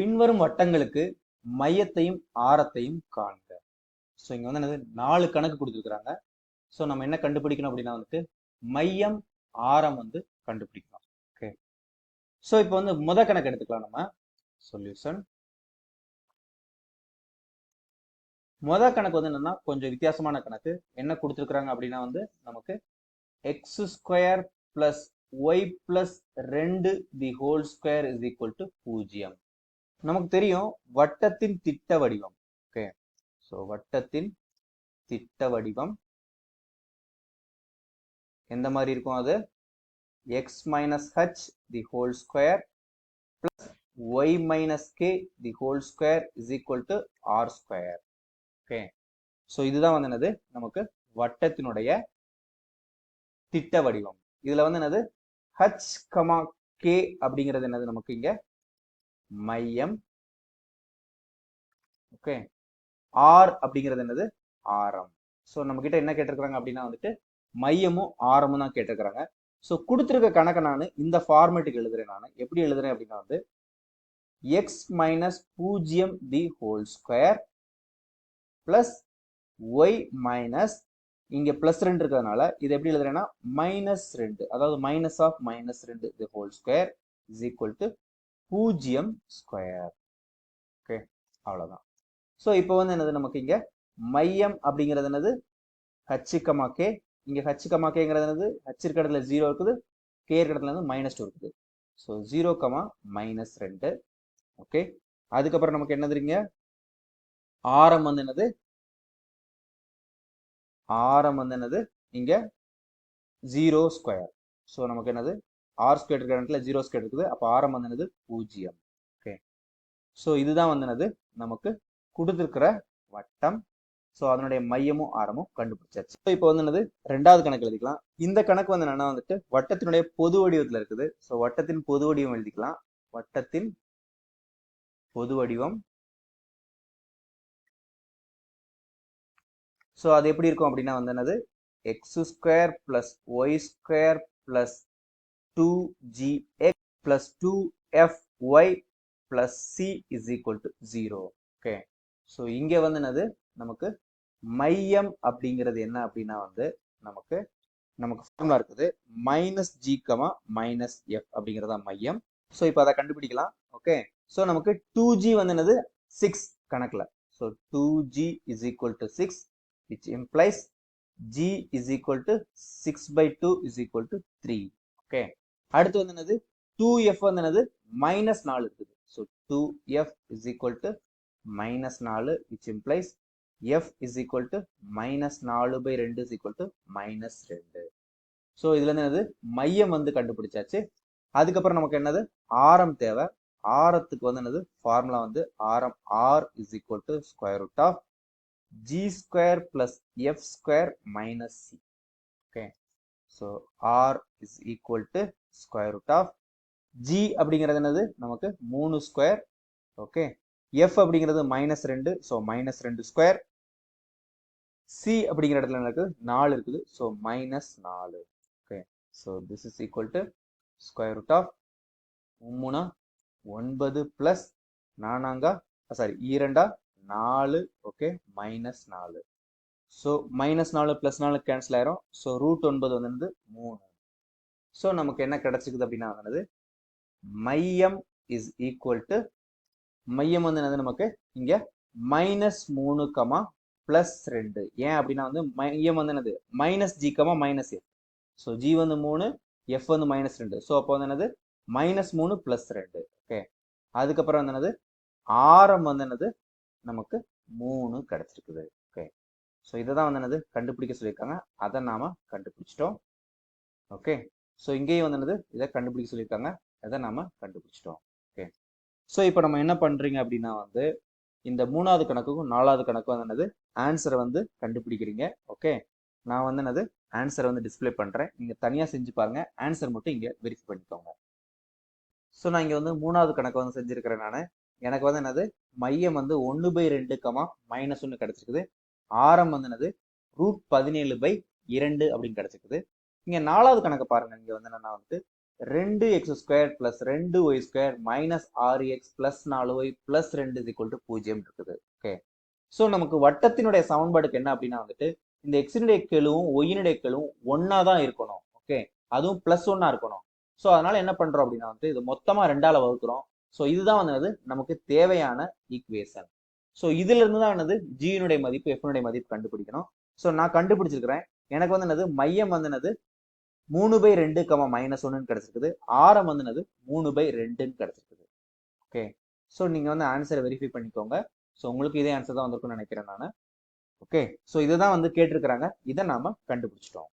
பின்வரும் வட்டங்களுக்கு மையத்தையும் ஆரத்தையும் காண்க. ஸோ இங்க வந்து என்னது? நாலு கணக்கு கொடுத்துருக்குறாங்க. ஸோ நம்ம என்ன கண்டுபிடிக்கணும் அப்படின்னா வந்துட்டு மையம் ஆரம் வந்து கண்டுபிடிக்கணும் ஓகே ஸோ இப்போ வந்து முத கணக்கு எடுத்துக்கலாம் நம்ம. சொல்யூஷன் முத கணக்கு வந்து என்னன்னா கொஞ்சம் வித்தியாசமான கணக்கு. என்ன கொடுத்துருக்குறாங்க அப்படின்னா வந்து நமக்கு x square plus y plus ரெண்டு the whole square is equal to பூஜ்ஜியம். நமக்கு தெரியும் வட்டத்தின் திட்ட வடிவம். ஓகே ஸோ வட்டத்தின் திட்ட வடிவம் எந்த மாதிரி இருக்கும் அது? X minus h the whole square plus y minus k the whole square is equal to r square okay so இதுதான் வந்து என்னது? நமக்கு வட்டத்தினுடைய திட்ட வடிவம். இதுல வந்து என்னது? ஹச் கமா கே அப்படிங்கிறது என்னது நமக்கு இங்க? மையம். ஓகே ஆர் அப்படிங்கிறது என்னது? ஆரம். ஸோ நம்ம கிட்ட என்ன கேட்டிருக்கிறாங்க அப்படின்னா வந்துட்டு மையமும் ஆரமும் தான் கேட்டிருக்கிறாங்க. ஸோ கொடுத்துருக்க கணக்கை நான் இந்த ஃபார்மேட்டுக்கு எழுதுறேன் நான். எப்படி எழுதுறேன் அப்படின்னா வந்து எக்ஸ் மைனஸ் பூஜ்ஜியம் the whole square plus y minus இங்க பிளஸ் ரெண்டு இருக்கிறதுனால இது எப்படி எழுதுறேன்னா மைனஸ் ரெண்டு. அதாவது மைனஸ் ஆஃப் மைனஸ் ரெண்டு the whole square is equal to பூஜ்ஜியம் ஸ்கொயர். ஓகே அவ்வளோதான் ஸோ இப்போ வந்து என்னது நமக்கு இங்கே? மையம் அப்படிங்கிறது என்னது? ஹச்சிக்கமாக்கே இங்கே கே கேங்கிறது என்னது? ஹச் இருக்கிற இடத்துல ஜீரோ இருக்குது. கே இருக்க இடத்துல வந்து மைனஸ் டூ இருக்குது. ஸோ ஜீரோ கமா மைனஸ் ரெண்டு. ஓகே அதுக்கப்புறம் நமக்கு என்னதுங்க ஆரம் வந்து என்னது? ஆரம் வந்து என்னது? இங்கே ஜீரோ ஸ்கொயர் ஸோ நமக்கு என்னது? ஆர் ஸ்கொயர் இருக்கிற இடத்துல ஜீரோ ஸ்கொயர் இருக்குது. அப்போ ஆரம் வந்து பூஜ்ஜியம். ஓகே ஸோ இதுதான் வந்து என்னது நமக்கு கொடுத்துருக்கிற வட்டம். ஸோ அதனுடைய மையமும் ஆரமும் கண்டுபிடிச்சாச்சு. ஸோ இப்போ வந்து ரெண்டாவது கணக்கு எழுதிக்கலாம். இந்த கணக்கு வந்து என்னன்னா வந்துட்டு வட்டத்தினுடைய பொது வடிவத்தில் இருக்குது. ஸோ வட்டத்தின் பொது வடிவம் எழுதிக்கலாம். வட்டத்தின் பொது வடிவம். ஸோ அது எப்படி இருக்கும் அப்படின்னா வந்து என்னது x square plus y square plus two g x plus two f y plus c is equal to zero okay so இங்கே வந்து என்னது? நமக்கு மையம் அப்படிங்கிறது என்ன அப்படின்னா வந்து நமக்கு நமக்கு ஃபார்முலா இருக்குது. Minus g comma minus f அப்படிங்கிறதா மையம். ஸோ இப்போ அதை கண்டுபிடிக்கலாம். ஓகே ஸோ நமக்கு டூ ஜி வந்து என்னது? சிக்ஸ் கணக்கில். So two g is equal to six which implies g is equal to six by two is equal to three okay அடுத்து வந்து என்னது? டூ எஃப் வந்து என்னது? மைனஸ் நாலு இருக்குது. So two f is equal to minus நாலு which implies f is equal to minus நாலு by ரெண்டு இஸ் ஈக்குவல் டு மைனஸ் ரெண்டு. ஸோ இதுல என்னது? மையம் வந்து கண்டுபிடிச்சாச்சு. அதுக்கப்புறம் நமக்கு என்னது? ஆரம் தேவை. ஆரத்துக்கு வந்து என்னது? ஃபார்முலா வந்து ஆரம் r is equal to square root of g square plus f square minus c okay so r is equal to square root of g அப்படிங்கிறது என்னது? நமக்கு மூணு ஸ்கொயர் ஓகே எஃப் அப்படிங்கிறது மைனஸ் ரெண்டு. ஸோ மைனஸ் ரெண்டு square C அப்படிங்கிற இடத்துல எனக்கு நாலு இருக்குது. ஸோ மைனஸ் நாலு. Okay so this is equal to square root of மூணா ஒன்பது பிளஸ் நானாங்கா? சாரி இரண்டா நாலு. ஓகே மைனஸ் நாலு. ஸோ மைனஸ் நாலு பிளஸ் நாலு கேன்சல் ஆயிரும். ஸோ ரூட் ஒன்பது வந்து மூணு. ஸோ நமக்கு என்ன கிடைச்சிக்குது அப்படின்னா என்னது? மையம் இஸ் ஈக்குவல் டு மையம் வந்து என்னது நமக்கு? இங்க மைனஸ் மூணு கமா பிளஸ் ரெண்டு. ஏன் அப்படின்னா வந்து மையம் வந்து என்னது? Minus g comma minus f so g வந்து மூணு எஃப் வந்து மைனஸ் ரெண்டு. ஸோ அப்போ வந்து என்னது? மைனஸ் மூணு பிளஸ் ரெண்டு. ஓகே அதுக்கப்புறம் வந்து என்னது? ஆரம் வந்து என்னது? நமக்கு மூணு கிடைச்சிருக்குது. ஓகே ஸோ இதை தான் வந்து என்னது? கண்டுபிடிக்க சொல்லியிருக்காங்க. அதை நாம கண்டுபிடிச்சிட்டோம். ஓகே ஸோ இங்கேயும் வந்து என்னது? இதை கண்டுபிடிக்க சொல்லியிருக்காங்க. அதை நாம் கண்டுபிடிச்சிட்டோம். ஓகே ஸோ இப்போ நம்ம என்ன பண்ணுறீங்க அப்படின்னா வந்து இந்த மூணாவது கணக்குக்கும் நாலாவது கணக்கும் வந்து என்னது? ஆன்சரை வந்து கண்டுபிடிக்கிறீங்க. ஓகே நான் வந்து என்னது? ஆன்சரை வந்து டிஸ்பிளே பண்ணுறேன் நீங்கள் தனியாக செஞ்சு பாருங்க. ஆன்சர் மட்டும் இங்கே வெரிஃபை பண்ணிக்கோங்க. ஸோ நான் இங்கே வந்து மூணாவது கணக்கு வந்து செஞ்சுருக்கிறேன் நான். எனக்கு வந்து என்னது? மையம் வந்து ஒன்று பை ரெண்டு கமா மைனஸ் ஒன்று கிடச்சிருக்குது. ஆரம் வந்து என்னது? ரூட் பதினேழு பை இரண்டு அப்படின்னு கிடச்சிருக்குது. இங்கே நாலாவது கணக்கு பாருங்க. இங்கே வந்து என்னன்னா வந்து ரெண்டு எக்ஸ் ஸ்கொயர் பிளஸ் ரெண்டு ஒய் ஸ்கொயர் மைனஸ் ஆறு எக்ஸ் பிளஸ் நாலு ஒய் பிளஸ் ரெண்டு இது ஈக்குவல் டு பூஜ்ஜியம் இருக்குது. ஓகே ஸோ நமக்கு வட்டத்தினுடைய சமன்பாடுக்கு என்ன அப்படின்னா வந்துட்டு இந்த எக்ஸினுடைய கெழுவும் ஒய்யினுடைய கெழுவும் ஒன்னா தான் இருக்கணும். ஓகே அதுவும் பிளஸ் ஒன்னா இருக்கணும். ஸோ அதனால என்ன பண்றோம் அப்படின்னா வந்து இது மொத்தமா ரெண்டால வகுக்கிறோம். ஸோ இதுதான் வந்து நமக்கு தேவையான ஈக்குவேஷன் ஸோ இதுல இருந்து தான் என்னது? ஜியினுடைய மதிப்பு எஃப்னுடைய மதிப்பு கண்டுபிடிக்கணும். ஸோ நான் கண்டுபிடிச்சிருக்கிறேன். எனக்கு வந்து என்னது? மையம் வந்து என்னது? மூணு பை ரெண்டு கம மைனஸ் ஒன்றுன்னு கிடச்சிருக்குது. ஆரம் வந்துனது மூணு பை ரெண்டுன்னு கிடச்சிருக்குது. ஓகே ஸோ நீங்கள் வந்து ஆன்சரை வெரிஃபை பண்ணிக்கோங்க. ஸோ உங்களுக்கு இதே ஆன்சர் தான் வந்திருக்கும்னு நினைக்கிறேன் நான். ஓகே ஸோ இதுதான் வந்து கேட்டிருக்கிறாங்க. இதை நாம் கண்டுபிடிச்சிட்டோம்.